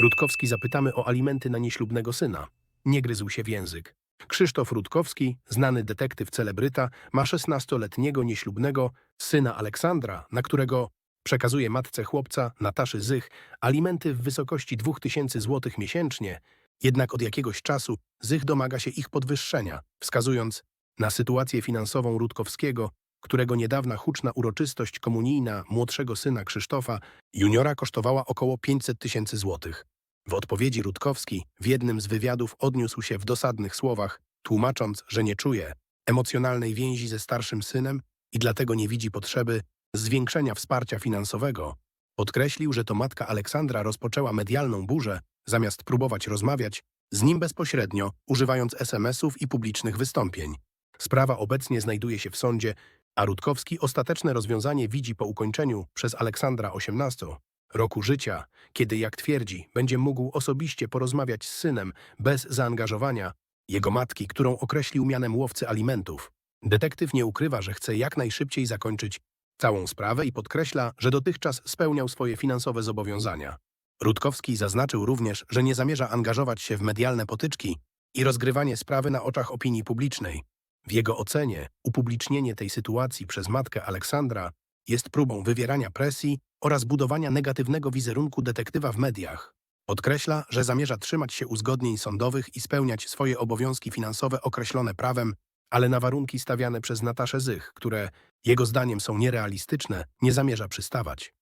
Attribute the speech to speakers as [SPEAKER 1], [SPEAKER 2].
[SPEAKER 1] Rutkowski zapytamy o alimenty na nieślubnego syna. Nie gryzł się w język. Krzysztof Rutkowski, znany detektyw celebryta, ma 16-letniego nieślubnego syna Aleksandra, na którego przekazuje matce chłopca, Nataszy Zych, alimenty w wysokości 2000 zł miesięcznie, jednak od jakiegoś czasu Zych domaga się ich podwyższenia, wskazując na sytuację finansową Rutkowskiego, którego niedawna huczna uroczystość komunijna młodszego syna Krzysztofa, juniora kosztowała około 500 tysięcy złotych. W odpowiedzi Rutkowski w jednym z wywiadów odniósł się w dosadnych słowach, tłumacząc, że nie czuje emocjonalnej więzi ze starszym synem i dlatego nie widzi potrzeby zwiększenia wsparcia finansowego. Podkreślił, że to matka Aleksandra rozpoczęła medialną burzę, zamiast próbować rozmawiać z nim bezpośrednio, używając SMS-ów i publicznych wystąpień. Sprawa obecnie znajduje się w sądzie, a Rutkowski ostateczne rozwiązanie widzi po ukończeniu przez Aleksandra 18 roku życia, kiedy, jak twierdzi, będzie mógł osobiście porozmawiać z synem bez zaangażowania jego matki, którą określił mianem łowcy alimentów. Detektyw nie ukrywa, że chce jak najszybciej zakończyć całą sprawę i podkreśla, że dotychczas spełniał swoje finansowe zobowiązania. Rutkowski zaznaczył również, że nie zamierza angażować się w medialne potyczki i rozgrywanie sprawy na oczach opinii publicznej. W jego ocenie upublicznienie tej sytuacji przez matkę Aleksandra jest próbą wywierania presji oraz budowania negatywnego wizerunku detektywa w mediach. Podkreśla, że zamierza trzymać się uzgodnień sądowych i spełniać swoje obowiązki finansowe określone prawem, ale na warunki stawiane przez Nataszę Zych, które jego zdaniem są nierealistyczne, nie zamierza przystawać.